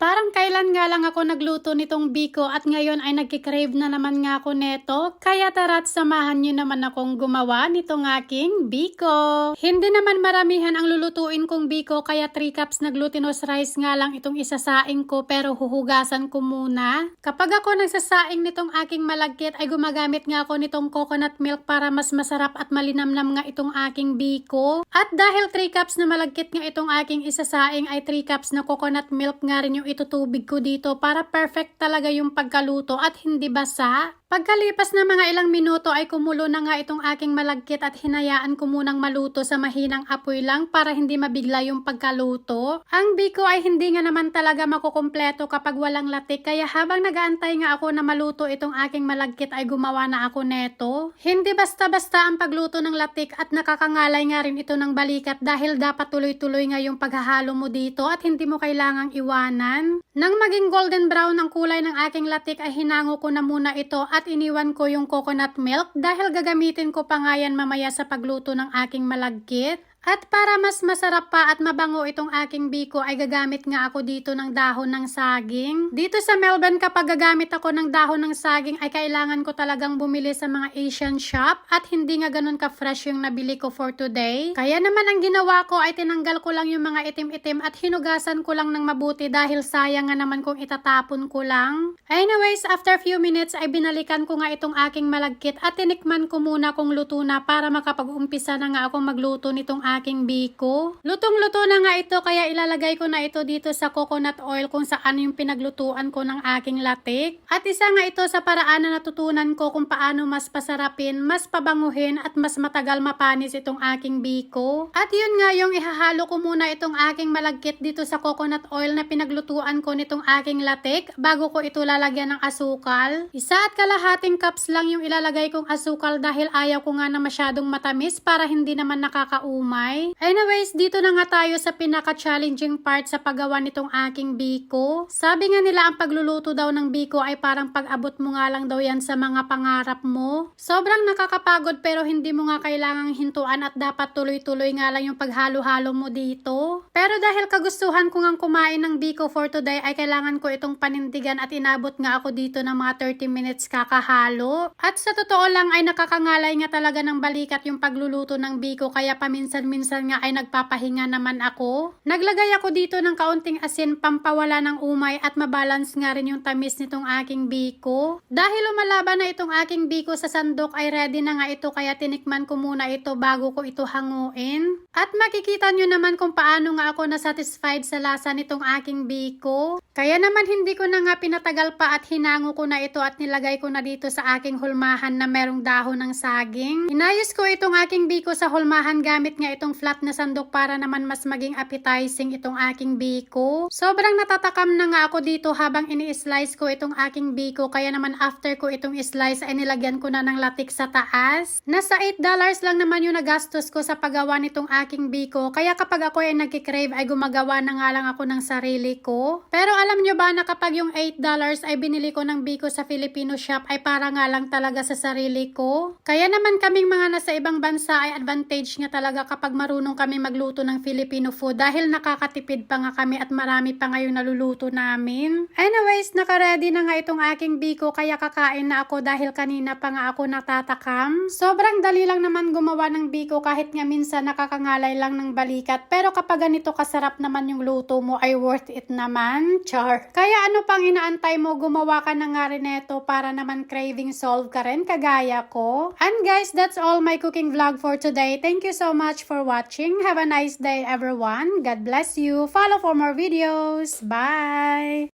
Parang kailan nga lang ako nagluto nitong biko at ngayon ay nagkikrave na naman nga ako neto. Kaya tara't samahan nyo naman akong gumawa nitong aking biko. Hindi naman maramihan ang lulutuin kong biko kaya 3 cups na glutinous rice nga lang itong isasaing ko pero huhugasan ko muna. Kapag ako nagsasaing nitong aking malagkit ay gumagamit nga ako nitong coconut milk para mas masarap at malinamnam nga itong aking biko. At dahil 3 cups na malagkit nga itong aking isasaing ay 3 cups na coconut milk nga rin yung itutubig ko dito para perfect talaga yung pagkaluto at hindi basa. Pagkalipas na mga ilang minuto ay kumulo na nga itong aking malagkit at hinayaan ko munang maluto sa mahinang apoy lang para hindi mabigla yung pagkaluto. Ang biko ay hindi nga naman talaga makukumpleto kapag walang latik kaya habang nagaantay nga ako na maluto itong aking malagkit ay gumawa na ako neto. Hindi basta-basta ang pagluto ng latik at nakakangalay nga rin ito ng balikat dahil dapat tuloy-tuloy nga yung paghahalo mo dito at hindi mo kailangang iwanan. Nang maging golden brown ang kulay ng aking latik ay hinango ko na muna ito at iniwan ko yung coconut milk dahil gagamitin ko pa nga yan mamaya sa pagluto ng aking malagkit. At para mas masarap pa at mabango itong aking biko ay gagamit nga ako dito ng dahon ng saging. Dito sa Melbourne kapag gagamit ako ng dahon ng saging ay kailangan ko talagang bumili sa mga Asian shop at hindi nga ganun ka-fresh yung nabili ko for today. Kaya naman ang ginawa ko ay tinanggal ko lang yung mga itim-itim at hinugasan ko lang ng mabuti dahil sayang nga naman kung itatapon ko lang. Anyways, after few minutes ay binalikan ko nga itong aking malagkit at tinikman ko muna kung luto na para makapag-umpisa na nga akong magluto nitong aking biko. Lutong-luto na nga ito kaya ilalagay ko na ito dito sa coconut oil kung saan yung pinaglutuan ko ng aking latik. At isa nga ito sa paraan na natutunan ko kung paano mas pasarapin, mas pabanguhin at mas matagal mapanis itong aking biko. At yun nga yung ihahalo ko muna itong aking malagkit dito sa coconut oil na pinaglutuan ko nitong aking latik bago ko ito lalagyan ng asukal. Isa at kalahating cups lang yung ilalagay kong asukal dahil ayaw ko nga na masyadong matamis para hindi naman nakakaumay. Anyways, dito na nga tayo sa pinaka-challenging part sa paggawa nitong aking biko. Sabi nga nila ang pagluluto daw ng biko ay parang pag-abot mo nga lang daw yan sa mga pangarap mo. Sobrang nakakapagod pero hindi mo nga kailangang hintuan at dapat tuloy-tuloy nga lang yung paghalo-halo mo dito. Pero dahil kagustuhan ko nga kumain ng biko for today ay kailangan ko itong panindigan at inabot nga ako dito ng mga 30 minutes kakahalo. At sa totoo lang ay nakakangalay nga talaga ng balikat yung pagluluto ng biko kaya paminsan-minsan nga ay nagpapahinga naman ako. Naglagay ako dito ng kaunting asin pampawala ng umay at mabalance nga rin yung tamis nitong aking biko. Dahil lumalaban na itong aking biko sa sandok ay ready na nga ito kaya tinikman ko muna ito bago ko ito hanguin. At makikita nyo naman kung paano nga ako nasatisfied sa lasa nitong aking biko. Kaya naman hindi ko na nga pinatagal pa at hinango ko na ito at nilagay ko na dito sa aking hulmahan na merong dahon ng saging. Inayos ko itong aking biko sa hulmahan gamit nga itong flat na sandok para naman mas maging appetizing itong aking biko. Sobrang natatakam na nga ako dito habang ini-slice ko itong aking biko kaya naman after ko itong slice ay nilagyan ko na ng latik sa taas. Nasa $8 lang naman yung nagastos ko sa paggawa nitong aking biko kaya kapag ako ay nagkikrave ay gumagawa na nga lang ako ng sarili ko. Pero alam nyo ba na kapag yung $8 ay binili ko ng biko sa Filipino shop ay para nga lang talaga sa sarili ko. Kaya naman kaming mga nasa ibang bansa ay advantage nga talaga kapag marunong kami magluto ng Filipino food dahil nakakatipid pa nga kami at marami pa ngayong naluluto namin. Anyways, nakaready na nga itong aking biko kaya kakain na ako dahil kanina pa nga ako natatakam. Sobrang dali lang naman gumawa ng biko kahit nga minsan nakakangalay lang ng balikat pero kapag ganito kasarap naman yung luto mo ay worth it naman. Char. Kaya ano pang inaantay mo gumawa ka na nga rin neto para naman craving solve ka rin kagaya ko. And guys, that's all my cooking vlog for today. Thank you so much for watching. Have a nice day everyone. God bless you. Follow for more videos. Bye!